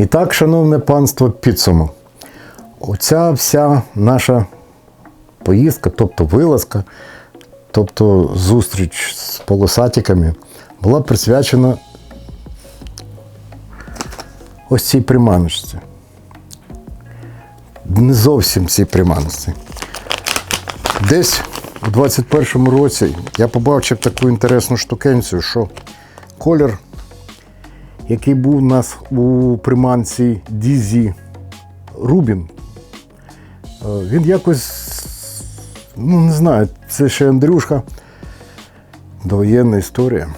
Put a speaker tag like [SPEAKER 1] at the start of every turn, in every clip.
[SPEAKER 1] І так, шановне панство, підсумок. Оця вся наша поїздка, тобто вилазка, тобто зустріч з полосатиками, була присвячена ось цій приманочці. Не зовсім цій приманочці. Десь у 21-му році я побачив таку інтересну штукенцію, що колір, який був у нас у приманці Дізі Рубін, е, він якось, ну не знаю, це ще Андрюшка, довоєнна історія.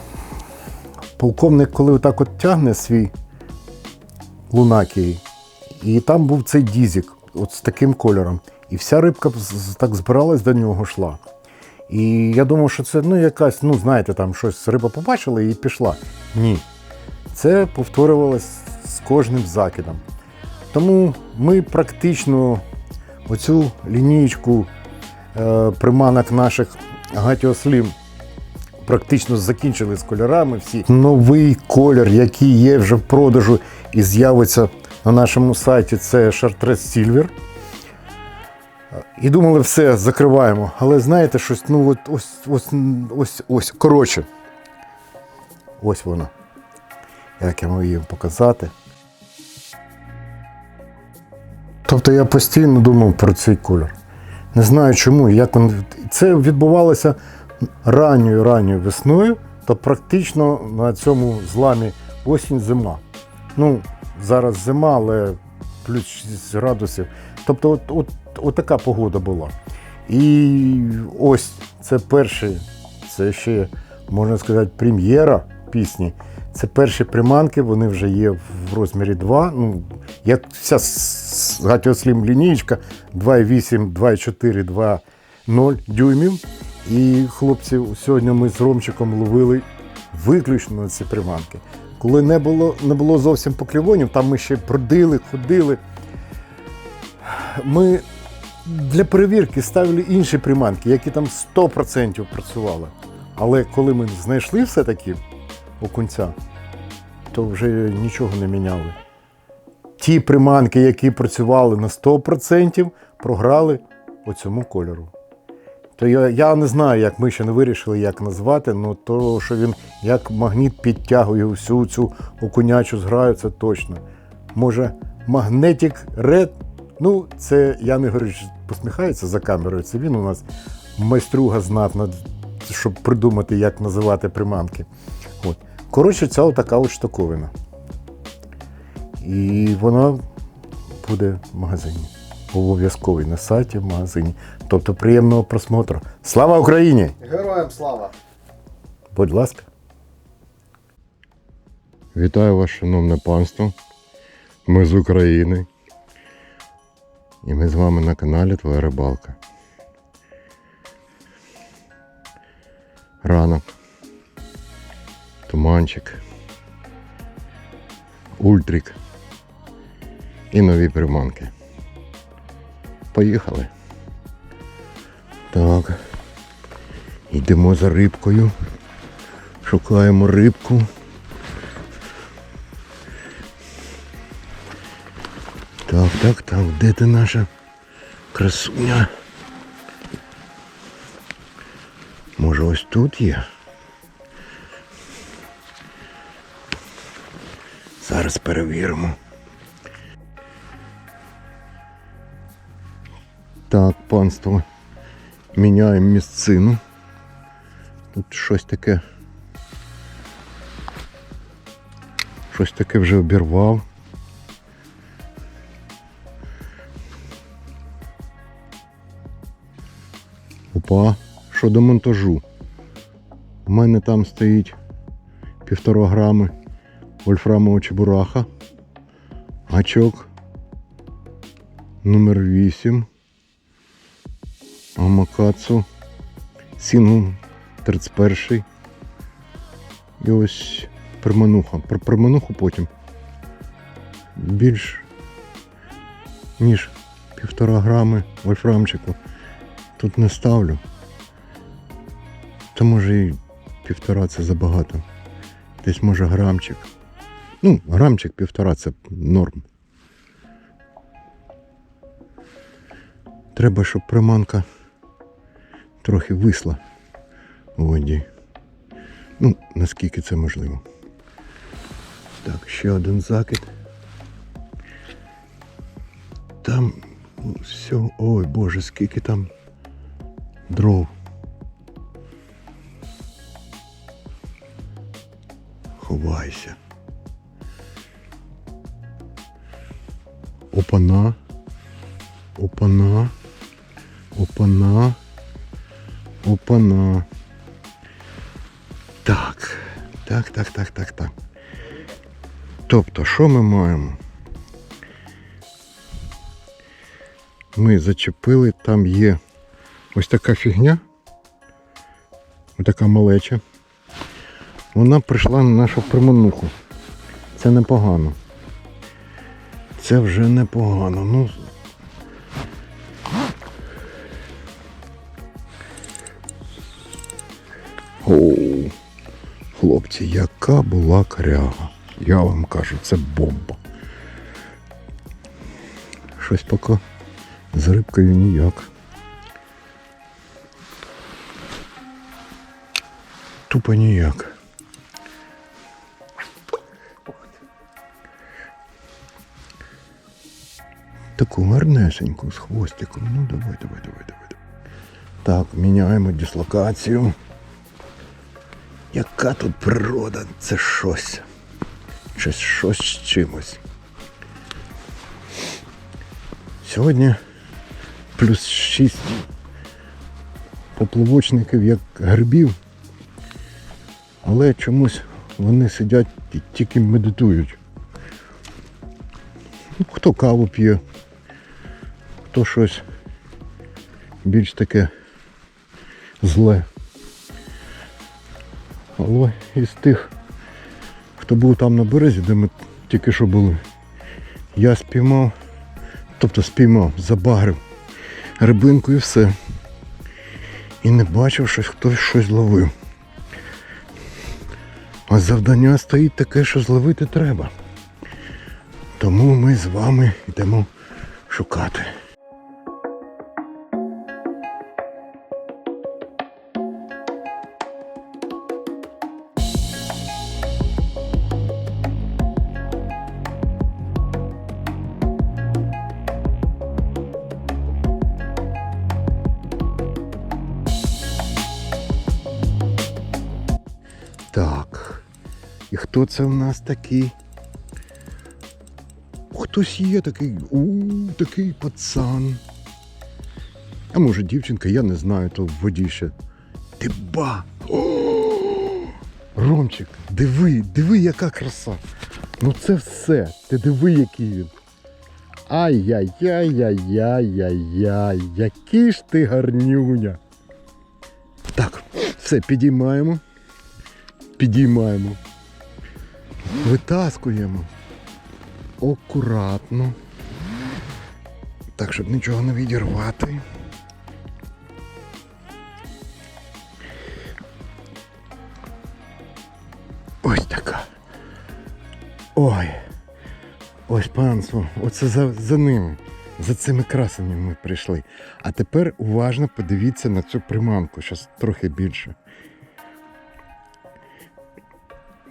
[SPEAKER 1] Полковник, коли отак от тягне свій лунакій, і там був цей дізік, от з таким кольором. І вся рибка так збиралась до нього йшла. І я думав, що це ну, якась, ну знаєте, там щось риба побачила і пішла. Ні. Це повторювалось з кожним закидом. Тому ми практично оцю лінієчку е, приманок наших Гатіослім практично закінчили з кольорами всі. Новий колір, який є вже в продажу і з'явиться на нашому сайті, це Chartreuse Silver. І думали, все, закриваємо. Але знаєте, щось, ну от ось, ось, ось, ось, коротше. Ось воно. Як я можу їм показати. Тобто я постійно думав про цей кольор. Не знаю чому, як він. Це відбувалося ранньою ранньою весною, то практично на цьому зламі осінь-зима. Ну, зараз зима, але плюс 6 градусів. Тобто, от, от, от така погода була. І ось це перший, це ще, можна сказати, прем'єра пісні. Це перші приманки, вони вже є в розмірі 2. Ну, як вся Гатіослім лінієчка 2,8, 2,4, 2,0 дюймів. І хлопці, сьогодні ми з Ромчиком ловили виключно на ці приманки. Коли не було, не було зовсім поклівонів, там ми ще бродили, ходили. Ми для перевірки ставили інші приманки, які там 100% працювали. Але коли ми знайшли все-таки окунця, то вже нічого не міняли. Ті приманки, які працювали на 100%, програли по цьому кольору. То я, я не знаю, як ми ще не вирішили, як назвати, але то, що він як магніт підтягує всю цю окунячу зграю, це точно. Може, магнетик Red? Ну, це Ян Ігорович посміхається за камерою. Це він у нас майструга знатна, щоб придумати, як називати приманки. От. Коротше, ця така от штуковина. І вона буде в магазині. Обов'язковий на сайті, в магазині. Тобто приємного просмотру. Слава Україні!
[SPEAKER 2] Героям слава!
[SPEAKER 1] Будь ласка.
[SPEAKER 3] Вітаю вас, шановне панство. Ми з України. І ми з вами на каналі Твоя Рибалка. Ранок. Туманчик. Ультрик. І нові приманки. Поїхали. Так. Йдемо за рибкою. Шукаємо рибку. Так, так, так, де ти наша красуня? Може ось тут є? Зараз перевіримо. Так, панство. Міняємо місцину. Тут щось таке. Щось таке вже обірвав. Опа, щодо монтажу. У мене там стоїть півтора грами вольфрамового чебураха. Гачок номер 8. Амакацу. Сінгл 31. І ось примануха. Про примануху потім більш ніж півтора грами вольфрамчику тут не ставлю. Та може і півтора це забагато. Десь може грамчик.
[SPEAKER 1] Ну, грамчик півтора це норм. Треба, щоб приманка трохи висла у воді. Ну, наскільки це можливо. Так, ще один закид. Там все, ой Боже, скільки там дров. Ховайся. Опана. Опана. Опана. Опана. Так. Так, так, так, так, так. Тобто, що ми маємо? Ми зачепили, там є ось така фігня. Ось така малеча. Вона прийшла на нашу примануху. Це непогано. Це вже непогано. Ну. Оу, хлопці, яка була коряга. Я вам кажу, це бомба. Щось поки з рибкою ніяк. Тупо ніяк. Таку гарнесеньку з хвостиком. Ну давай, давай, давай, давай. Так, міняємо дислокацію. Яка тут природа? Це щось. Це щось з чимось. Сьогодні плюс 6 поплавочників як грибів. Але чомусь вони сидять і тільки медитують. Ну, хто каву п'є, хто щось більш таке зле. Але із тих, хто був там на березі, де ми тільки що були, я спіймав, тобто спіймав, забагрив рибинку і все. І не бачив, що хтось щось ловив. А завдання стоїть таке, що зловити треба. Тому ми з вами йдемо шукати. Це в нас такий? Хтось є такий, у, такий пацан. А може дівчинка, я не знаю, то в воді ще. Ти ба! О! Ромчик, диви, диви, яка краса. Ну це все. Ти диви, який він. Ай-яй-яй-яй-яй-яй-яй, який ж ти гарнюня. Так, все, підіймаємо. Підіймаємо. Витаскуємо. Акуратно. Так, щоб нічого не відірвати. Ось така. Ой. Ось панство. Оце за, за ними. За цими красами ми прийшли. А тепер уважно подивіться на цю приманку. Зараз трохи більше.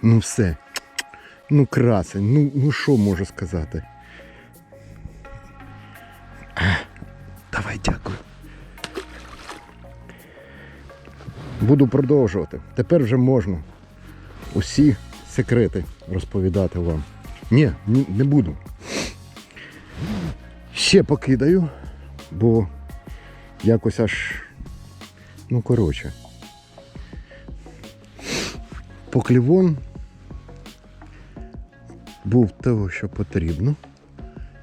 [SPEAKER 1] Ну все. Ну красень, ну ну що можу сказати? А, давай дякую. Буду продовжувати. Тепер вже можна усі секрети розповідати вам. Ні, ні, не буду. Ще покидаю, бо якось аж. Ну, коротше. Поклівон був того, що потрібно.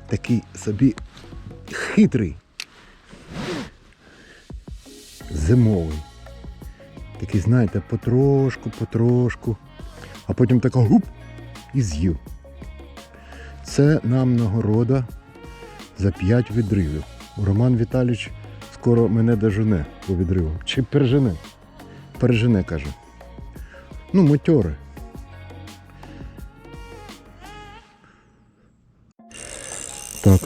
[SPEAKER 1] Такий собі хитрий. Зимовий. Такий, знаєте, потрошку, потрошку, а потім така гуп і з'їв. Це нам нагорода за 5 відривів. Роман Віталійович скоро мене дожене по відриву. Чи пережене? Пережене, каже. Ну, мотьори.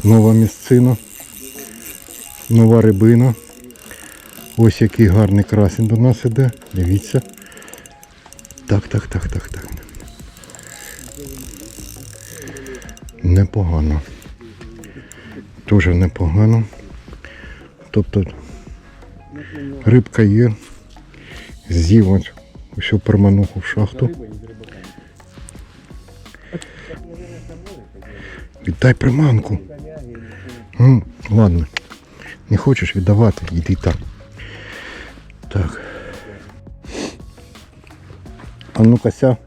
[SPEAKER 1] Нова місцина. Нова рибина. Ось який гарний красень до нас іде. Дивіться. Так, так, так, так, так. Непогано. Дуже непогано. Тобто рибка є. З'їв ось усю пермануху в шахту. Віддай приманку. М, ладно. Не хочеш віддавати, йди там. Так. А ну Кося.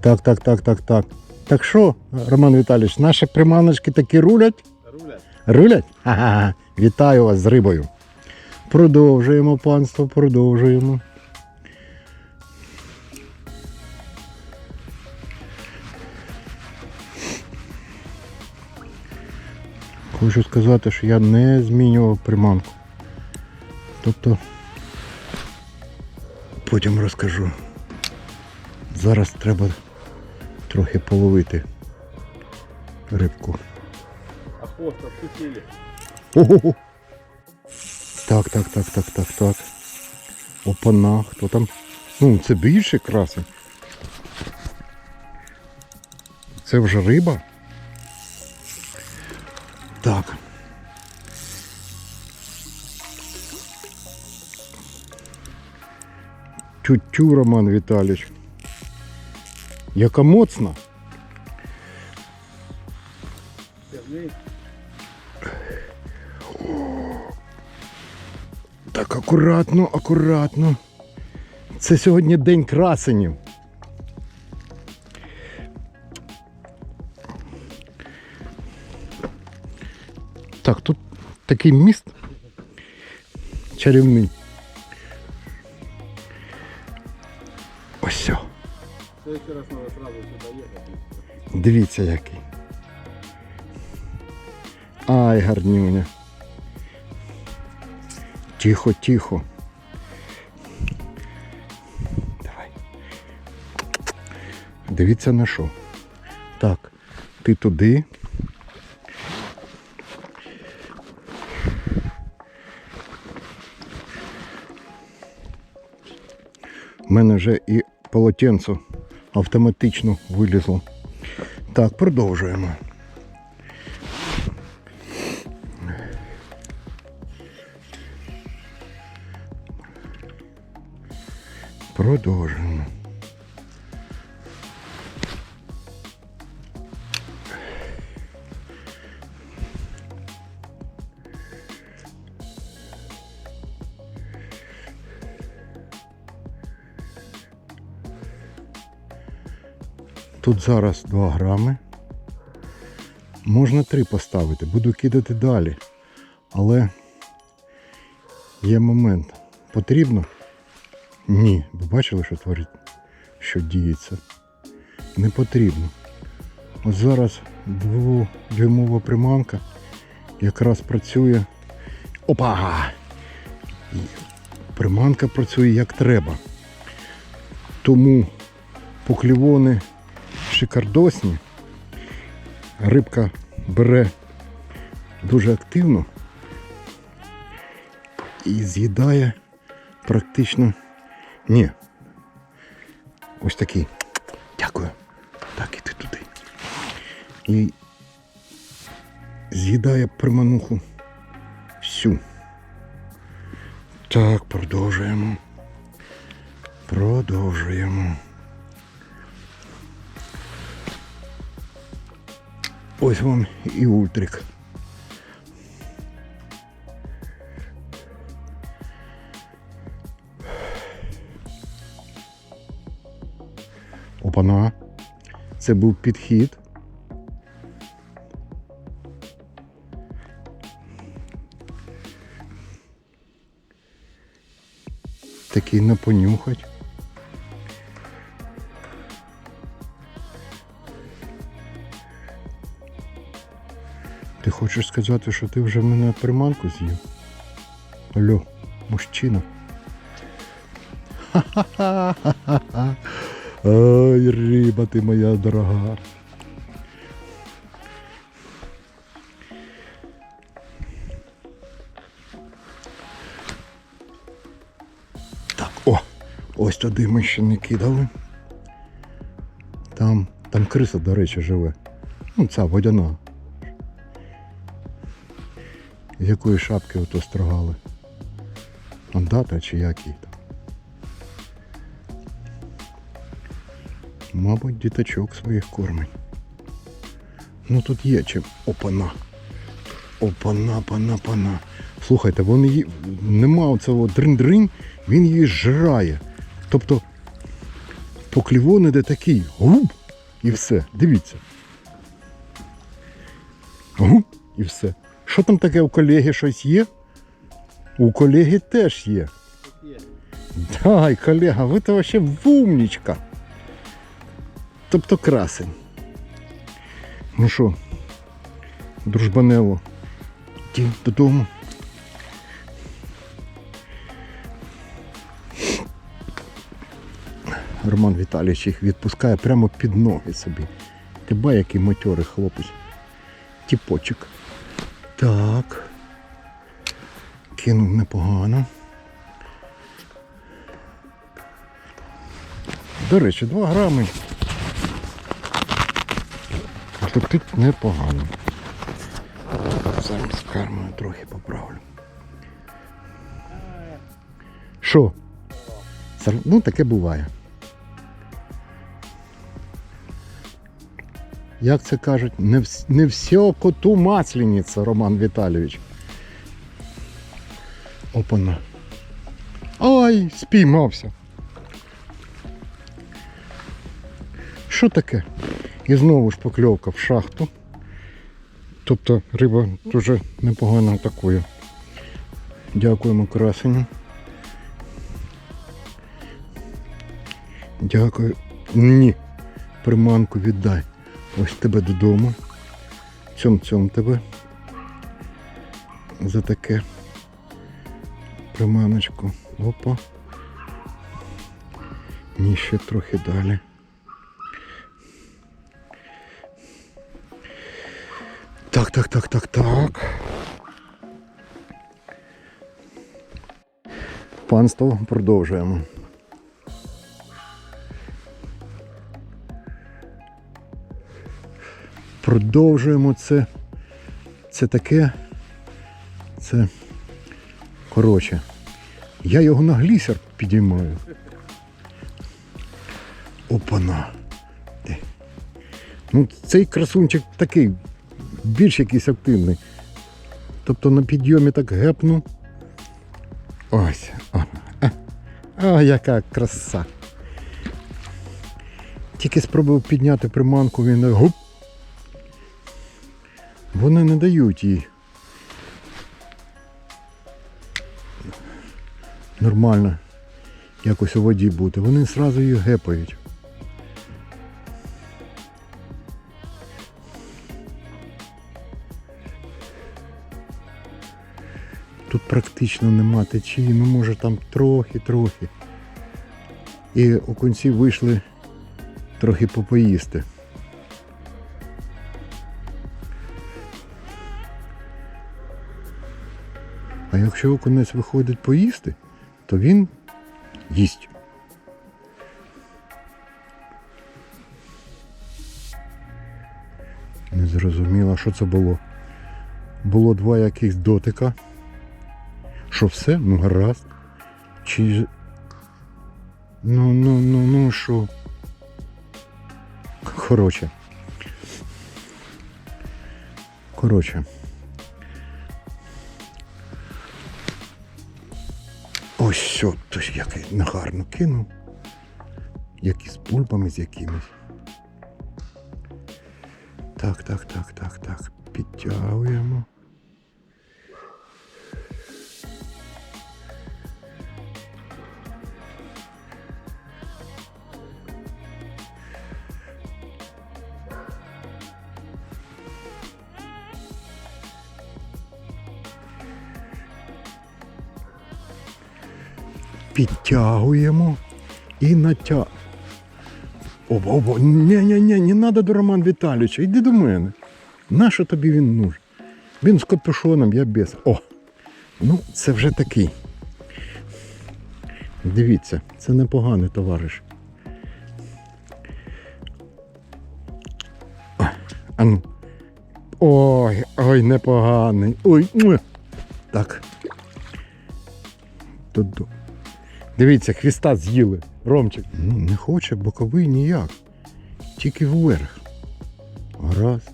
[SPEAKER 1] Так, так, так, так, так. Так що, Роман Віталійович, наші приманочки таки рулять?
[SPEAKER 2] Рулять.
[SPEAKER 1] Рулять? Ага, вітаю вас з рибою. Продовжуємо, панство, продовжуємо. Хочу сказати, що я не змінював приманку. Тобто потім розкажу. Зараз треба трохи половити рибку.
[SPEAKER 2] Апостол, вкусили.
[SPEAKER 1] Ого. Так, так, так, так, так, так. Опана, хто там? Ну, це більше красень. Це вже риба. Так. Тю-тю, Роман Віталійович. Яка моцна. Так, акуратно, акуратно. Це сьогодні день красенів. Так, тут такий міст чарівний. Ось. Дивіться який. Ай, гарнюня. Тихо, тихо. Давай. Дивіться на що. Так, ти туди. У мене вже і полотенце автоматично вилізло. Так, продовжуємо. Продовжуємо. Тут зараз 2 грами. Можна 3 поставити, буду кидати далі. Але є момент. Потрібно? Ні. Ви бачили, що творить, що діється? Не потрібно. От зараз дводюймова приманка якраз працює. Опа! Приманка працює як треба. Тому поклівони шикардосні. Рибка бере дуже активно і з'їдає практично. Ні. Ось такий. Дякую. Так, іди туди. І з'їдає примануху всю. Так, продовжуємо. Продовжуємо. Ось вам і ультрик. Опана. Це був підхід. Такий на понюхать. Хочеш сказати, що ти вже мене приманку з'їв? Алло, мужчина. Ой, риба ти моя дорога. Так, о, ось туди ми ще не кидали. Там, там криса, до речі, живе. Ну, ця водяна. З якої шапки ото строгали. Андата чи як її там. Мабуть, діточок своїх кормить. Ну тут є чим. Опана. Опана, пана, пана. Слухайте, вони її... нема оцього дринь-дринь, він її жрає. Тобто поклівон іде такий губ і все. Дивіться. Губ і все. Що там таке у колеги щось є? У колеги теж є. Дай, колега, ви то вообще вумнічка. Тобто красень. Ну що, дружбанело, йди додому. Роман Віталійович їх відпускає прямо під ноги собі. Ти ба, який матьорий хлопець. Тіпочок. Так. Кинув непогано. До речі, 2 грами. Летить непогано. Зараз кармою трохи поправлю. Що? Ну, таке буває. Як це кажуть, не, вс- не все коту маслениця, Роман Віталійович. Опана. Ай, спіймався. Що таке? І знову ж покльовка в шахту. Тобто риба дуже непогано атакує. Дякуємо красеню. Дякую. Ні. Приманку віддай. Ось тебе додому. Цьом цьом тебе. За таке. Приманочку. Опа. Ні, ще трохи далі. Так, так, так, так, так. Панство продовжуємо. Продовжуємо це. Це таке. Це. Коротше. Я його на глісер підіймаю. Опана. Ну, цей красунчик такий більш якийсь активний. Тобто на підйомі так гепну. Ось. О, а, а, яка краса. Тільки спробував підняти приманку, він гуп. Вони не дають їй. Нормально якось у воді бути. Вони одразу її гепають. Тут практично нема течії, ну може там трохи-трохи. І окунці вийшли трохи попоїсти. А якщо окунець виходить поїсти, то він їсть. Не зрозуміло, що це було. Було два якихось дотика. Що все? Ну гаразд. Чи. Ну, ну, ну, ну що. Коротше. Коротше. Що, то ж який негарно кинув. Як із бульбами з якимись. Так, так, так, так, так. Підтягуємо. Підтягуємо і натя. Оба, оба. Ні, ні, ні, не треба до Романа Віталійовича. Йди до мене. Нащо тобі він нужен? Він з капюшоном, я без. О! Ну, це вже такий. Дивіться, це непоганий товариш. Ой, А ну. Ой, ой, непоганий. Ой. Так. Тут. Дивіться, хвіста з'їли. Ромчик. Ну, не хоче боковий ніяк. Тільки вверх. Гаразд.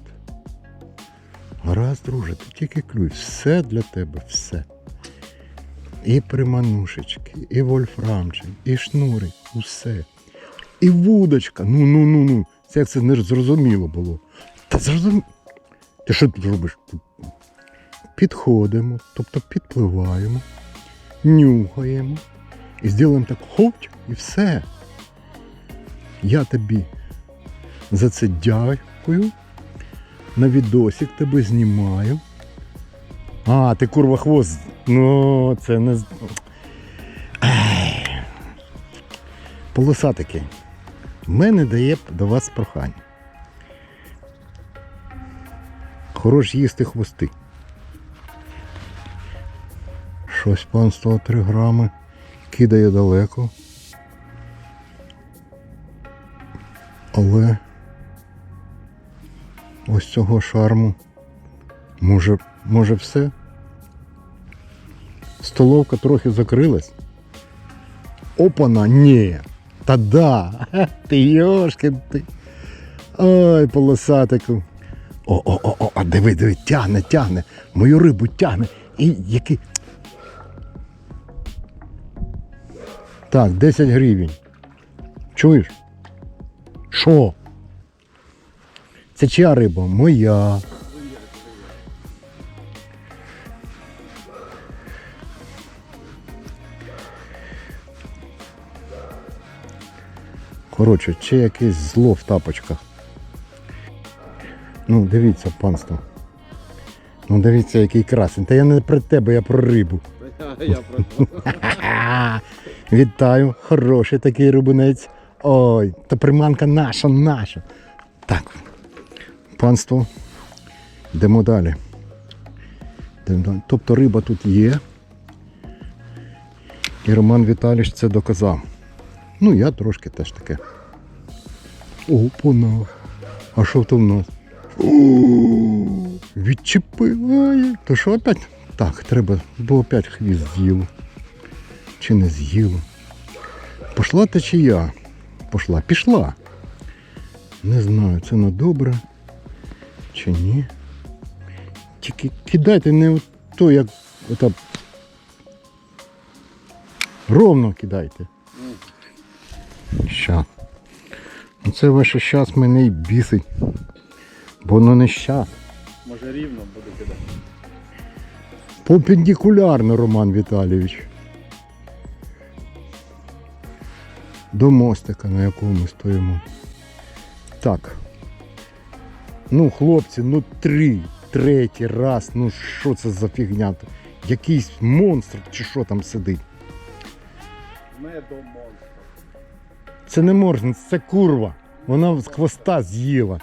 [SPEAKER 1] Гаразд, друже, ти тільки клюй. Все для тебе, все. І приманушечки, і вольфрамчик, і шнурик, усе. І вудочка. Ну, ну, ну, ну. Це як це не зрозуміло було. Та зрозуміло. Ти що тут робиш? Підходимо, тобто підпливаємо, нюхаємо і зробимо так хоч і все. Я тобі за це дякую. На відосик тебе знімаю. А, ти курва хвост. Ну, це не. Ай. Полосатики. В мене дає до вас прохання. Хорош їсти хвости. Щось панство 3 грами. Кидає далеко. Але ось цього шарму. Може, може все? Столовка трохи закрилась. Опана, ні. Та да. Ти йошкин ти. Ой, полосатику. О, о, о, о, а диви, диви, тягне, тягне. Мою рибу тягне. І який. Так, 10 гривень. Чуєш? Що? Це чия риба? Моя. Коротше, чи якесь зло в тапочках. Ну, дивіться, панство. Ну, дивіться, який красень. Та я не про тебе, я про рибу.
[SPEAKER 2] Я про.
[SPEAKER 1] Вітаю, хороший такий рибунець. Ой, та приманка наша, наша. Так, панство, йдемо далі. Тобто риба тут є. І Роман Віталійович це доказав. Ну, я трошки теж таке. О, пона. А що там у нас? Відчепила. То що опять? Так, треба, бо опять хвіст з'їло. Чи не з'їло? Пошла течія. Пошла, пішла. Не знаю, це на добре чи ні. Тільки кидайте не то, як ота. Ровно кидайте. Ща. Ну, Це ваше щас мене й бісить. Бо воно не щас.
[SPEAKER 2] Може рівно буде кидати.
[SPEAKER 1] Попендикулярно, Роман Віталійович. До мостика, на якому ми стоїмо. Так. Ну, хлопці, ну три, третій раз. Ну що це за фігня? Якийсь монстр чи що там сидить?
[SPEAKER 2] Медомонстр.
[SPEAKER 1] Це не можна, це курва. Вона з хвоста з'їла.